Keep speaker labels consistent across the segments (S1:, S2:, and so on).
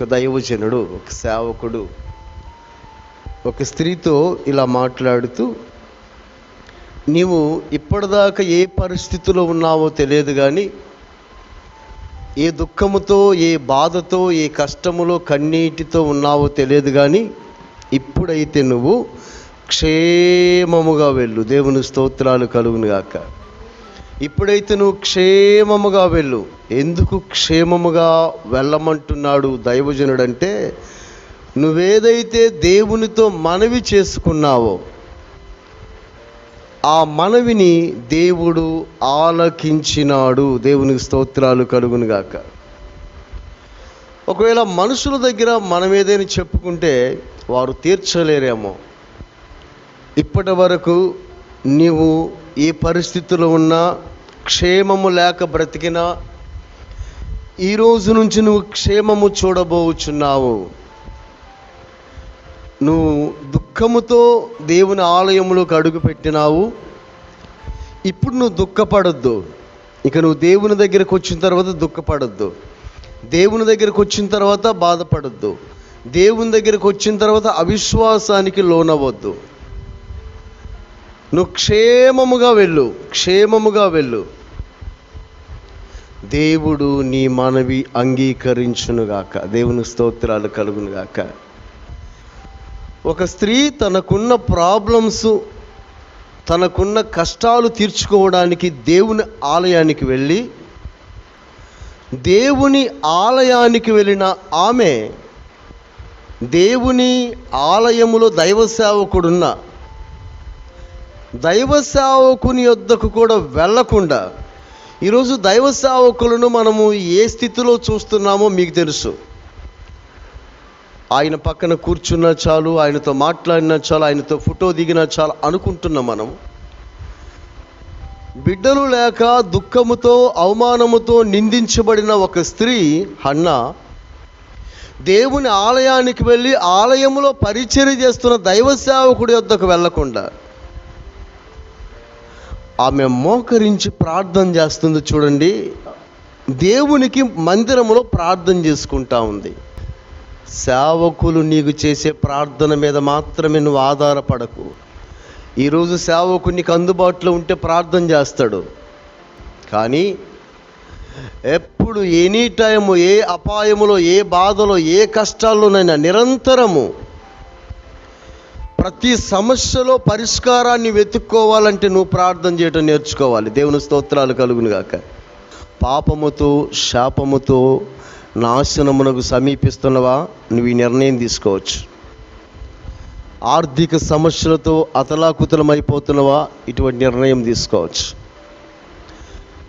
S1: ఒక దైవజనుడు ఒక సేవకుడు ఒక స్త్రీతో ఇలా మాట్లాడుతూ నీవు ఇప్పటిదాకా ఏ పరిస్థితిలో ఉన్నావో తెలియదు కానీ ఏ దుఃఖముతో ఏ బాధతో ఏ కష్టములో కన్నీటితో ఉన్నావో తెలియదు కానీ ఇప్పుడైతే నువ్వు క్షేమముగా వెళ్ళు. దేవుని స్తోత్రాలు కలుగునుగాక. గాక ఇప్పుడైతే నువ్వు క్షేమముగా వెళ్ళు. ఎందుకు క్షేమముగా వెళ్ళమంటున్నాడు దైవజనుడంటే నువ్వేదైతే దేవునితో మనవి చేసుకున్నావో ఆ మనవిని దేవుడు ఆలకించినాడు. దేవునికి స్తోత్రాలు కలుగును గాక. ఒకవేళ మనుషుల దగ్గర మనం ఏదైనా చెప్పుకుంటే వారు తీర్చలేరేమో. ఇప్పటి వరకు నీవు ఏ పరిస్థితిలో ఉన్నా క్షేమము లేక బ్రతికినా ఈ రోజు నుంచి నువ్వు క్షేమము చూడబోచున్నావు. నువ్వు దుఃఖముతో దేవుని ఆలయంలోకి అడుగు పెట్టినావు. ఇప్పుడు నువ్వు దుఃఖపడొద్దు. ఇక నువ్వు దేవుని దగ్గరకు వచ్చిన తర్వాత దుఃఖపడొద్దు. దేవుని దగ్గరకు వచ్చిన తర్వాత బాధపడొద్దు. దేవుని దగ్గరకు వచ్చిన తర్వాత అవిశ్వాసానికి లోనవద్దు నువ్వు క్షేమముగా వెళ్ళు క్షేమముగా వెళ్ళు. దేవుడు నీ మనవి అంగీకరించునుగాక దేవుని స్తోత్రాలు కలుగునుగాక. ఒక స్త్రీ తనకున్న ప్రాబ్లమ్స్ తనకున్న కష్టాలు తీర్చుకోవడానికి దేవుని ఆలయానికి వెళ్ళి దేవుని ఆలయానికి వెళ్ళిన ఆమె దేవుని ఆలయములో దైవ సేవకుడున్న దైవ సేవకుని యొద్దకు కూడా వెళ్ళకుండా ఈరోజు దైవ సేవకులను మనము ఏ స్థితిలో చూస్తున్నామో మీకు తెలుసు. ఆయన పక్కన కూర్చున్నా చాలు ఆయనతో మాట్లాడినా చాలు ఆయనతో ఫోటో దిగినా చాలు అనుకుంటున్నాం మనం. బిడ్డలు లేక దుఃఖముతో అవమానముతో నిందించబడిన ఒక స్త్రీ హన్న దేవుని ఆలయానికి వెళ్ళి ఆలయంలో పరిచర్య చేస్తున్న దైవ సేవకుడి వద్దకు వెళ్ళకుండా ఆమె మోకరించి ప్రార్థన చేస్తుంది చూడండి. దేవునికి మందిరములో ప్రార్థన చేసుకుంటా ఉంది. సేవకులు నీకు చేసే ప్రార్థన మీద మాత్రమే నువ్వు ఆధారపడకు. ఈరోజు సేవకుడు నీకు అందుబాటులో ఉంటే ప్రార్థన చేస్తాడు. కానీ ఎప్పుడు ఎనీ టైము ఏ అపాయములో ఏ బాధలో ఏ కష్టాల్లోనైనా నిరంతరము ప్రతి సమస్యలో పరిష్కారాన్ని వెతుక్కోవాలంటే నువ్వు ప్రార్థన చేయటం నేర్చుకోవాలి. దేవుని స్తోత్రాలు కలుగును గాక. పాపముతో శాపముతో నాశనమునకు సమీపిస్తున్నవా? నువ్వు ఈ నిర్ణయం తీసుకోవచ్చు. ఆర్థిక సమస్యలతో అతలాకుతలమైపోతున్నవా? ఇటువంటి నిర్ణయం తీసుకోవచ్చు.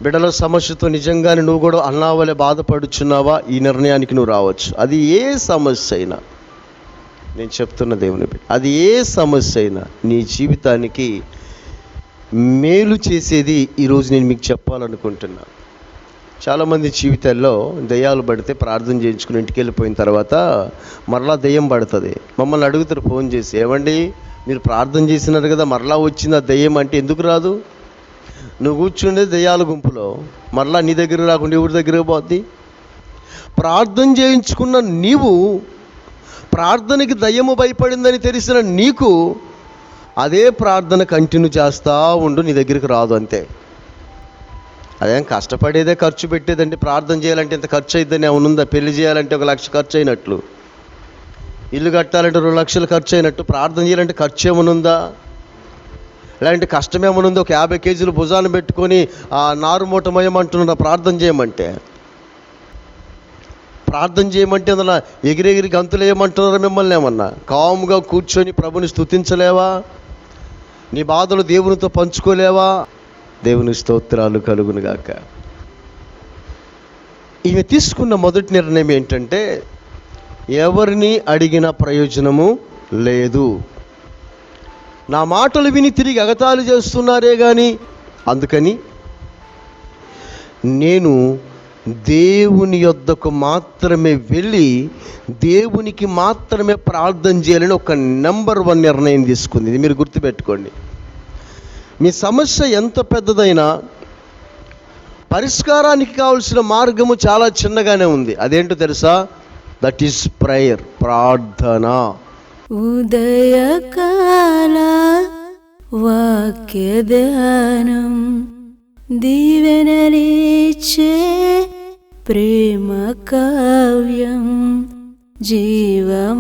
S1: బిడల సమస్యతో నిజంగానే నువ్వు కూడా అన్నావలే బాధపడుచున్నావా? ఈ నిర్ణయానికి నువ్వు రావచ్చు. అది ఏ సమస్య అయినా. నేను చెప్తున్న దేవుని బిడ్డ అది ఏ సమస్య అయినా నీ జీవితానికి మేలు చేసేది ఈరోజు నేను మీకు చెప్పాలనుకుంటున్నాను చాలామంది జీవితాల్లో దయ్యాలు పడితే ప్రార్థన చేయించుకుని ఇంటికి వెళ్ళిపోయిన తర్వాత మరలా దయ్యం పడుతుంది. మమ్మల్ని అడుగుతారు ఫోన్ చేసి ఏమండి మీరు ప్రార్థన చేసినారు కదా మరలా వచ్చింది ఆ దయ్యం అంటే ఎందుకు రాదు? నువ్వు కూర్చుండే దయ్యాల గుంపులో మరలా నీ దగ్గర రాకుండా ఎవరి దగ్గర పోద్ది? ప్రార్థన చేయించుకున్న నీవు ప్రార్థనకి దయ్యము భయపడిందని తెలిసిన నీకు అదే ప్రార్థన కంటిన్యూ చేస్తూ ఉండు నీ దగ్గరికి రాదు అంతే. అదేం కష్టపడేదే ఖర్చు పెట్టేదండి ప్రార్థన చేయాలంటే ఇంత ఖర్చు అయిద్దని ఏమనుందా పెళ్ళి చేయాలంటే ఒక లక్ష ఖర్చు అయినట్లు. ఇల్లు కట్టాలంటే రెండు లక్షలు ఖర్చు అయినట్టు. ప్రార్థన చేయాలంటే ఖర్చు ఏమనుందా ఇలాంటి కష్టమేమనుందో ఒక యాభై కేజీలు భుజాన్ని పెట్టుకొని ఆ నారుమూటమయం మూటమయమంటున్నా ప్రార్థన చేయమంటే. ప్రార్థన చేయమంటే అందులో ఎగిరెగిరి గంతులు వేయమంటున్నారు మిమ్మల్ని ఏమన్నా? కాముగా కూర్చొని ప్రభుని స్తుతించలేవా? నీ బాధలు దేవునితో పంచుకోలేవా? దేవుని స్తోత్రాలు కలుగునుగాక ఈమె తీసుకున్న మొదటి నిర్ణయం ఏంటంటే ఎవరిని అడిగిన ప్రయోజనము లేదు. నా మాటలు విని తిరిగి ఎగతాళి చేస్తున్నారే కానీ అందుకని నేను దేవుని యొద్దకు మాత్రమే వెళ్ళి దేవునికి మాత్రమే ప్రార్థన చేయాలని ఒక నెంబర్ వన్ నిర్ణయం తీసుకుంది. ఇది మీరు గుర్తుపెట్టుకోండి. మీ సమస్య ఎంత పెద్దదైనా పరిష్కారానికి కావాల్సిన మార్గము చాలా చిన్నగానే ఉంది. అదేంటో తెలుసా? దట్ ఈస్ ప్రేయర్ ప్రార్థన.
S2: ఉదయకాల వాక్య ధ్యానం దీవెనలిచ్చే ప్రేమ కావ్యం జీవమార్గము